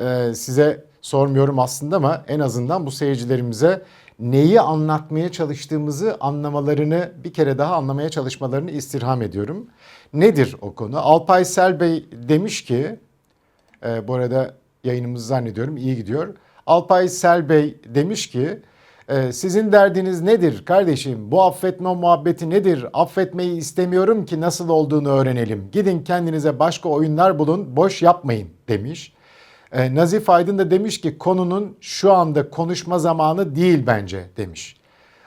e, size sormuyorum aslında ama en azından bu seyircilerimize neyi anlatmaya çalıştığımızı anlamalarını bir kere daha anlamaya çalışmalarını istirham ediyorum. Nedir o konu? Alpay Sel Bey demiş ki, e, bu arada yayınımızı zannediyorum iyi gidiyor. Alpay Sel Bey demiş ki, e, sizin derdiniz nedir kardeşim? Bu affetme muhabbeti nedir? Affetmeyi istemiyorum ki nasıl olduğunu öğrenelim. Gidin kendinize başka oyunlar bulun, boş yapmayın demiş. E, Nazif Aydın da demiş ki konunun şu anda konuşma zamanı değil bence demiş.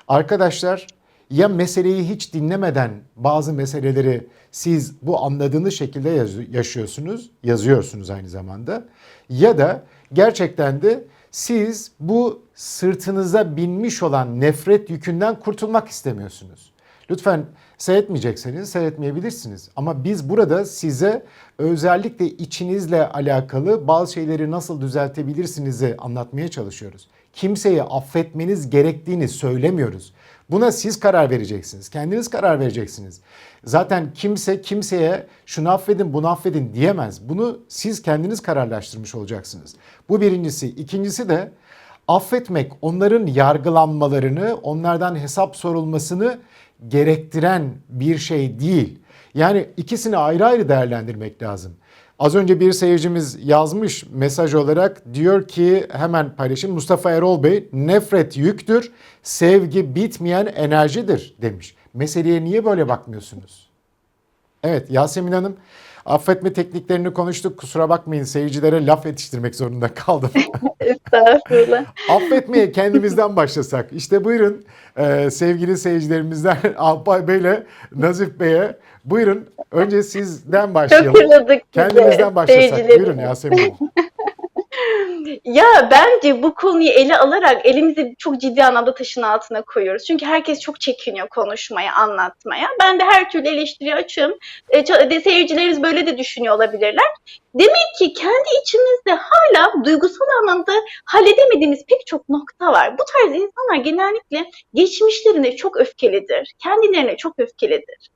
Arkadaşlar ya meseleyi hiç dinlemeden bazı meseleleri siz bu anladığınız şekilde yaz- yaşıyorsunuz, yazıyorsunuz aynı zamanda ya da gerçekten de siz bu sırtınıza binmiş olan nefret yükünden kurtulmak istemiyorsunuz. Lütfen seyretmeyecekseniz seyretmeyebilirsiniz. Ama biz burada size özellikle içinizle alakalı bazı şeyleri nasıl düzeltebilirsinizi anlatmaya çalışıyoruz. Kimseyi affetmeniz gerektiğini söylemiyoruz. Buna siz karar vereceksiniz. Kendiniz karar vereceksiniz. Zaten kimse kimseye şunu affedin bunu affedin diyemez. Bunu siz kendiniz kararlaştırmış olacaksınız. Bu birincisi. İkincisi de affetmek onların yargılanmalarını, onlardan hesap sorulmasını gerektiren bir şey değil. Yani ikisini ayrı ayrı değerlendirmek lazım. Az önce bir seyircimiz yazmış mesaj olarak diyor ki hemen paylaşayım Mustafa Erol Bey nefret yüktür, sevgi bitmeyen enerjidir demiş. Meseleye niye böyle bakmıyorsunuz? Evet Yasemin Hanım affetme tekniklerini konuştuk kusura bakmayın seyircilere laf yetiştirmek zorunda kaldım. Estağfurullah. Affetmeye kendimizden başlasak. İşte buyurun e, sevgili seyircilerimizden Alpay Bey ile Nazif Bey'e. Buyurun önce sizden başlayalım. Bizi, Kendimizden başlasak. Buyurun Yasemin Hanım. Ya bence bu konuyu ele alarak elimizi çok ciddi anlamda taşın altına koyuyoruz. Çünkü herkes çok çekiniyor konuşmaya, anlatmaya. Ben de her türlü eleştiri açığım. E, seyircilerimiz böyle de düşünüyor olabilirler. Demek ki kendi içimizde hala duygusal anlamda halledemediğimiz pek çok nokta var. Bu tarz insanlar genellikle geçmişlerine çok öfkelidir. Kendilerine çok öfkelidir.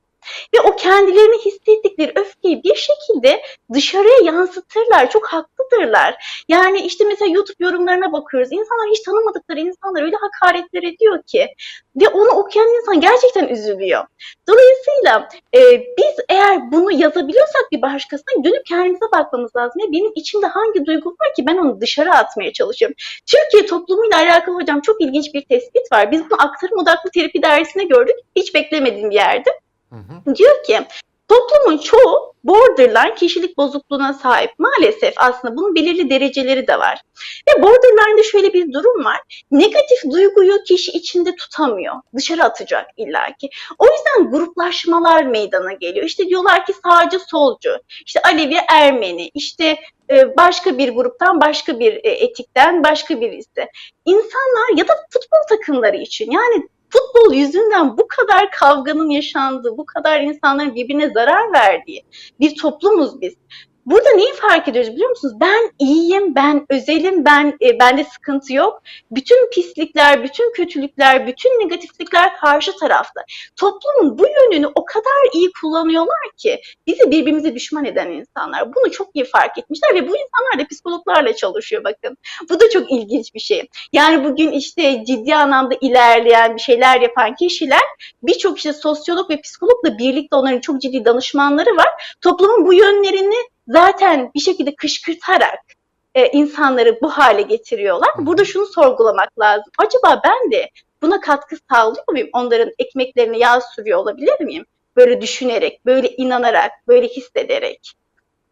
Ve o kendilerini hissettikleri öfkeyi bir şekilde dışarıya yansıtırlar. Çok haklıdırlar. Yani işte mesela YouTube yorumlarına bakıyoruz. İnsanlar hiç tanımadıkları insanlar öyle hakaretler ediyor ki. Ve onu okuyan insan gerçekten üzülüyor. Dolayısıyla e, biz eğer bunu yazabiliyorsak bir başkasına dönüp kendimize bakmamız lazım. Ya benim içimde hangi duygu var ki ben onu dışarı atmaya çalışıyorum. Türkiye toplumuyla alakalı hocam çok ilginç bir tespit var. Biz bunu aktarım odaklı terapi dersinde gördük. Hiç beklemediğim bir yerde. Diyor ki toplumun çoğu borderline kişilik bozukluğuna sahip. Maalesef aslında bunun belirli dereceleri de var. Ve borderline'da şöyle bir durum var. Negatif duyguyu kişi içinde tutamıyor. Dışarı atacak illaki. O yüzden gruplaşmalar meydana geliyor. İşte diyorlar ki sağcı solcu, işte Alevi Ermeni, işte e, başka bir gruptan başka bir e, etikten başka birisi. İnsanlar ya da futbol takımları için yani futbol yüzünden bu kadar kavganın yaşandığı, bu kadar insanların birbirine zarar verdiği bir toplumuz biz. Burada neyi fark ediyoruz biliyor musunuz? Ben iyiyim, ben özelim, ben e, bende sıkıntı yok. Bütün pislikler, bütün kötülükler, bütün negatiflikler karşı tarafta. Toplumun bu yönünü o kadar iyi kullanıyorlar ki bizi birbirimize düşman eden insanlar. Bunu çok iyi fark etmişler ve bu insanlar da psikologlarla çalışıyor bakın. Bu da çok ilginç bir şey. Yani bugün işte ciddi anlamda ilerleyen bir şeyler yapan kişiler birçok işte sosyolog ve psikologla birlikte onların çok ciddi danışmanları var. Toplumun bu yönlerini zaten bir şekilde kışkırtarak e, insanları bu hale getiriyorlar. Burada şunu sorgulamak lazım. Acaba ben de buna katkı sağlıyor muyum? Onların ekmeklerine yağ sürüyor olabilir miyim? Böyle düşünerek, böyle inanarak, böyle hissederek.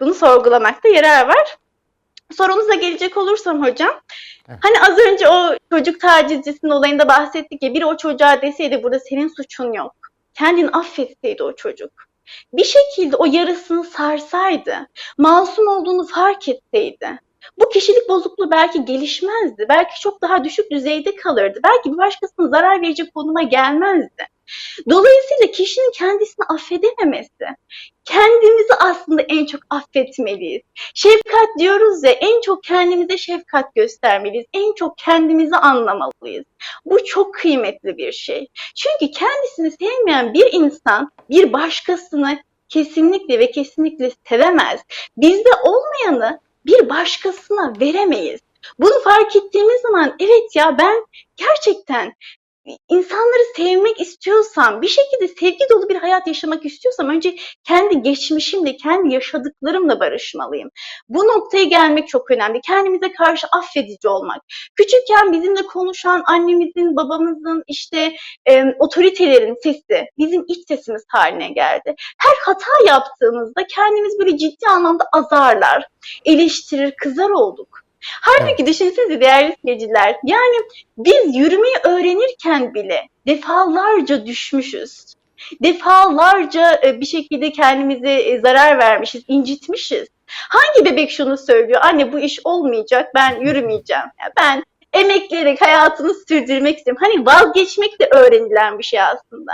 Bunu sorgulamakta yarar var. Sorunuza gelecek olursam hocam, Evet. hani az önce o çocuk tacizcisinin olayında bahsettik ya, biri o çocuğa deseydi burada senin suçun yok. Kendini affetseydi o çocuk. Bir şekilde o yarasını sarsaydı, masum olduğunu fark etseydi, bu kişilik bozukluğu belki gelişmezdi. Belki çok daha düşük düzeyde kalırdı. Belki bir başkasına zarar verecek konuma gelmezdi. Dolayısıyla kişinin kendisini affedememesi, kendimizi aslında en çok affetmeliyiz. Şefkat diyoruz ya, en çok kendimize şefkat göstermeliyiz. En çok kendimizi anlamalıyız. Bu çok kıymetli bir şey. Çünkü kendisini sevmeyen bir insan bir başkasını kesinlikle ve kesinlikle sevemez. Bizde olmayanı bir başkasına veremeyiz. Bunu fark ettiğimiz zaman evet ya ben gerçekten insanları sevmek istiyorsam, bir şekilde sevgi dolu bir hayat yaşamak istiyorsam önce kendi geçmişimle, kendi yaşadıklarımla barışmalıyım. Bu noktaya gelmek çok önemli. Kendimize karşı affedici olmak. Küçükken bizimle konuşan annemizin, babamızın, işte e, otoritelerin sesi bizim iç sesimiz haline geldi. Her hata yaptığımızda kendimiz böyle ciddi anlamda azarlar, eleştirir, kızar olduk. Halbuki düşünsenize değerli seyirciler, yani biz yürümeyi öğrenirken bile defalarca düşmüşüz. Defalarca e, bir şekilde kendimize e, zarar vermişiz, incitmişiz. Hangi bebek şunu söylüyor? Anne bu iş olmayacak, ben yürümeyeceğim. Ben emekleyerek hayatını sürdürmek istiyorum. Hani vazgeçmek de öğrenilen bir şey aslında.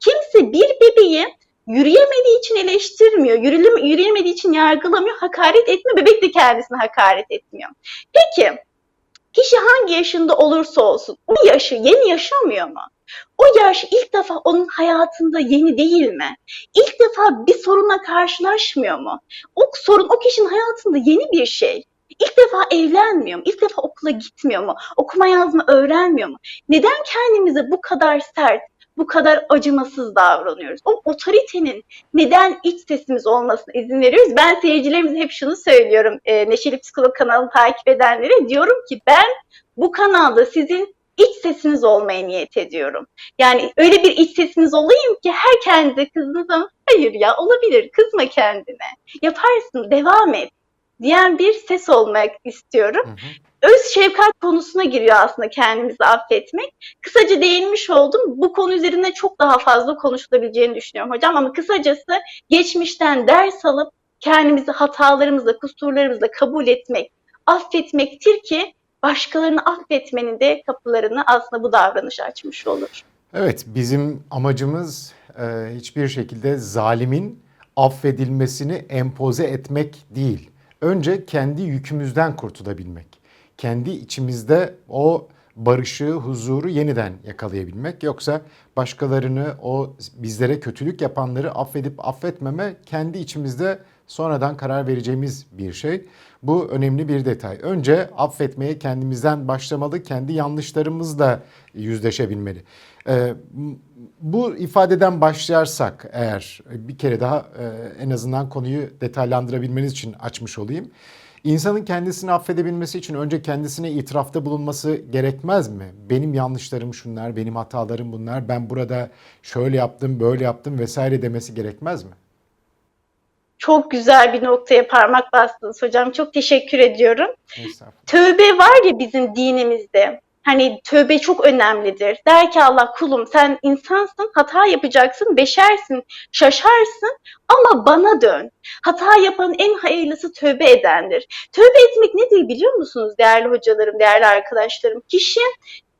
Kimse bir bebeği yürüyemediği için eleştirmiyor, yürüyeme- yürüyemediği için yargılamıyor, hakaret etmiyor, bebek de kendisine hakaret etmiyor. Peki, kişi hangi yaşında olursa olsun o yaşı yeni yaşamıyor mu? O yaş ilk defa onun hayatında yeni değil mi? İlk defa bir sorunla karşılaşmıyor mu? O sorun o kişinin hayatında yeni bir şey. İlk defa evlenmiyor mu? İlk defa okula gitmiyor mu? Okuma yazma öğrenmiyor mu? Neden kendimize bu kadar sert, bu kadar acımasız davranıyoruz? O otoritenin neden iç sesimiz olmasına izin veriyoruz? Ben seyircilerimize hep şunu söylüyorum. E, Neşeli Psikolog kanalını takip edenlere diyorum ki ben bu kanalda sizin iç sesiniz olmaya niyet ediyorum. Yani öyle bir iç sesiniz olayım ki her kendinize kızdığınız zaman hayır ya olabilir kızma kendine. Yaparsın devam et diyen bir ses olmak istiyorum. Hı hı. Öz şefkat konusuna giriyor aslında kendimizi affetmek. Kısaca değinmiş oldum. Bu konu üzerinde çok daha fazla konuşulabileceğini düşünüyorum hocam ama kısacası geçmişten ders alıp kendimizi hatalarımızla, kusurlarımızla kabul etmek, affetmektir ki başkalarını affetmenin de kapılarını aslında bu davranış açmış olur. Evet, bizim amacımız e, hiçbir şekilde zalimin affedilmesini empoze etmek değil. Önce kendi yükümüzden kurtulabilmek. Kendi içimizde o barışı, huzuru yeniden yakalayabilmek. Yoksa başkalarını, o bizlere kötülük yapanları affedip affetmeme kendi içimizde sonradan karar vereceğimiz bir şey. Bu önemli bir detay. Önce affetmeye kendimizden başlamalı, kendi yanlışlarımızla yüzleşebilmeli. Ee, bu ifadeden başlarsak eğer bir kere daha e, en azından konuyu detaylandırabilmeniz için açmış olayım. İnsanın kendisini affedebilmesi için önce kendisine itirafta bulunması gerekmez mi? Benim yanlışlarım şunlar, benim hatalarım bunlar, ben burada şöyle yaptım, böyle yaptım vesaire demesi gerekmez mi? Çok güzel bir noktaya parmak bastınız hocam. Çok teşekkür ediyorum. Tövbe var ya bizim dinimizde. Hani tövbe çok önemlidir. Der ki Allah kulum sen insansın, hata yapacaksın, beşersin, şaşarsın ama bana dön. Hata yapanın en hayırlısı tövbe edendir. Tövbe etmek nedir biliyor musunuz değerli hocalarım, değerli arkadaşlarım? Kişi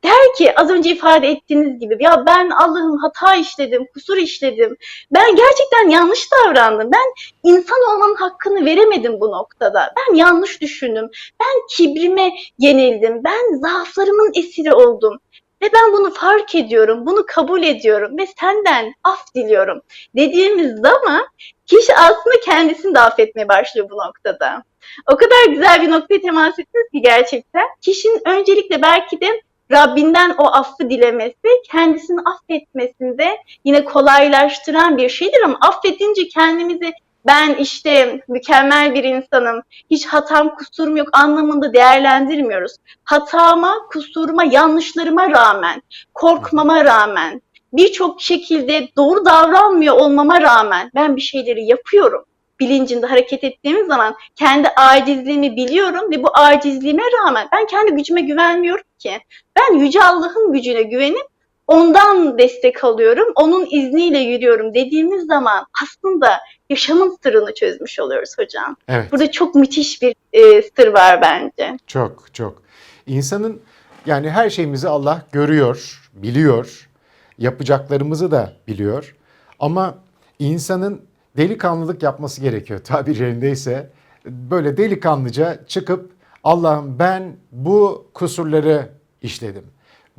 der ki az önce ifade ettiğiniz gibi ya ben Allah'ım hata işledim, kusur işledim. Ben gerçekten yanlış davrandım. Ben insan olmanın hakkını veremedim bu noktada. Ben yanlış düşündüm. Ben kibrime yenildim. Ben zaaflarımın esiri oldum. Ve ben bunu fark ediyorum, bunu kabul ediyorum ve senden af diliyorum dediğimiz zaman kişi aslında kendisini de affetmeye başlıyor bu noktada. O kadar güzel bir noktaya temas ettiniz ki gerçekten. Kişinin öncelikle belki de Rabbinden o affı dilemesi kendisini affetmesinde yine kolaylaştıran bir şeydir ama affedince kendimizi ben işte mükemmel bir insanım, hiç hatam kusurum yok anlamında değerlendirmiyoruz. Hatama, kusuruma, yanlışlarıma rağmen, korkmama rağmen, birçok şekilde doğru davranmıyor olmama rağmen ben bir şeyleri yapıyorum bilincinde hareket ettiğimiz zaman kendi acizliğimi biliyorum ve bu acizliğime rağmen ben kendi gücüme güvenmiyorum ki. Ben Yüce Allah'ın gücüne güvenip ondan destek alıyorum, onun izniyle yürüyorum dediğimiz zaman aslında yaşamın sırrını çözmüş oluyoruz hocam. Evet. Burada çok müthiş bir e, sır var bence. Çok çok. İnsanın yani her şeyimizi Allah görüyor, biliyor. Yapacaklarımızı da biliyor. Ama insanın delikanlılık yapması gerekiyor tabir yerindeyse. Böyle delikanlıca çıkıp Allah'ım ben bu kusurları işledim.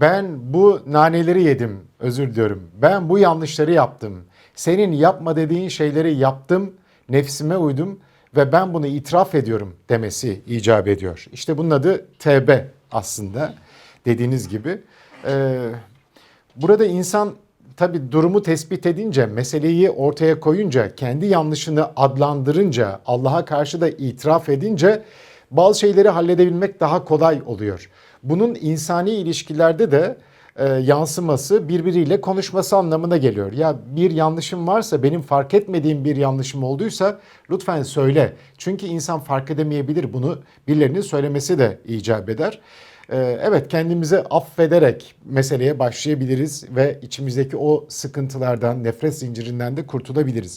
Ben bu naneleri yedim, özür diliyorum. Ben bu yanlışları yaptım. Senin yapma dediğin şeyleri yaptım, nefsime uydum ve ben bunu itiraf ediyorum demesi icap ediyor. İşte bunun adı tevbe aslında dediğiniz gibi. Ee, burada insan tabi durumu tespit edince, meseleyi ortaya koyunca, kendi yanlışını adlandırınca, Allah'a karşı da itiraf edince bazı şeyleri halledebilmek daha kolay oluyor. Bunun insani ilişkilerde de e, yansıması birbiriyle konuşması anlamına geliyor. Ya bir yanlışım varsa benim fark etmediğim bir yanlışım olduysa lütfen söyle. Çünkü insan fark edemeyebilir bunu birilerinin söylemesi de icap eder. E, evet kendimizi affederek meseleye başlayabiliriz ve içimizdeki o sıkıntılardan, nefret zincirinden de kurtulabiliriz.